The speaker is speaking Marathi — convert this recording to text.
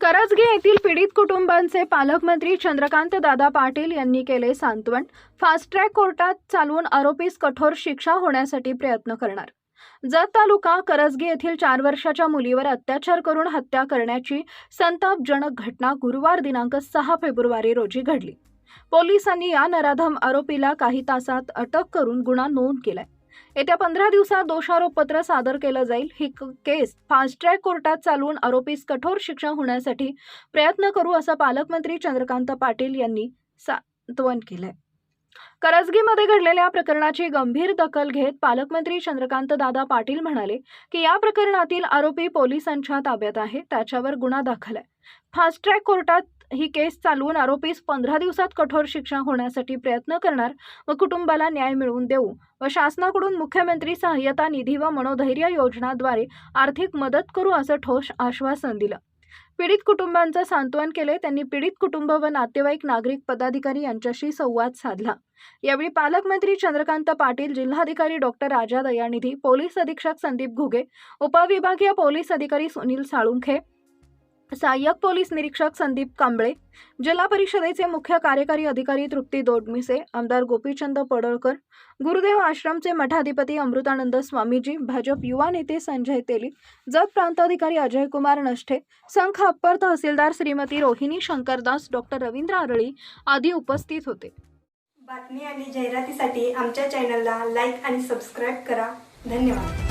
करजगे येथील पीडित कुटुंबांचे पालकमंत्री चंद्रकांत दादा पाटील यांनी केले सांत्वन. फास्ट ट्रॅक कोर्टात चालवून आरोपीस कठोर शिक्षा होण्यासाठी प्रयत्न करणार. जत तालुका करजगे येथील चार वर्षाच्या मुलीवर अत्याचार करून हत्या करण्याची संतापजनक घटना गुरुवार दिनांक सहा फेब्रुवारी रोजी घडली. पोलिसांनी या नराधम आरोपीला काही तासात अटक करून गुन्हा नोंद केलाय. येत्या पंधरा दिवसात दोषारोपपत्र सादर केलं जाईल. ही केस फास्ट ट्रॅक कोर्टात चालवून आरोपीस कठोर शिक्षा होण्यासाठी प्रयत्न करू असं पालकमंत्री चंद्रकांत पाटील यांनी सांत्वन केलंय. करजगीमध्ये घडलेल्या प्रकरणाची गंभीर दखल घेत पालकमंत्री चंद्रकांत दादा पाटील म्हणाले की या प्रकरणातील आरोपी पोलिसांच्या ताब्यात आहे त्याच्यावर गुन्हा दाखल आहे. फास्ट ट्रॅक कोर्टात ही केस चालवून आरोपीस पंधरा दिवसात कठोर शिक्षा होण्यासाठी प्रयत्न करणार व कुटुंबाला न्याय मिळवून देऊ व शासनाकडून मुख्यमंत्री सहाय्यता निधी व मनोधैर्य योजनाद्वारे आर्थिक मदत करू असं ठोस आश्वासन दिलं. पीडित कुटुंबांचं सांत्वन केले त्यांनी पीडित कुटुंब व नातेवाईक नागरिक पदाधिकारी यांच्याशी संवाद साधला. यावेळी पालकमंत्री चंद्रकांत पाटील जिल्हाधिकारी डॉक्टर राजा दयानिधी पोलीस अधीक्षक संदीप घुगे उपविभागीय पोलीस अधिकारी सुनील साळुंखे सहाय्यक पोलीस निरीक्षक संदीप कांबळे जिल्हा परिषदेचे मुख्य कार्यकारी अधिकारी तृप्ती दोडमिसे आमदार गोपीचंद पडळकर गुरुदेव आश्रमचे मठाधिपती अमृतानंद स्वामीजी भाजप युवा नेते संजय तेली जत प्रांताधिकारी अजय कुमार नष्टे संघ अप्पर तहसीलदार श्रीमती रोहिणी शंकरदास डॉक्टर रवींद्र आरळी आदी उपस्थित होते. बातमी आणि जाहिरातीसाठी आमच्या चॅनलला लाईक आणि सबस्क्राईब करा. धन्यवाद.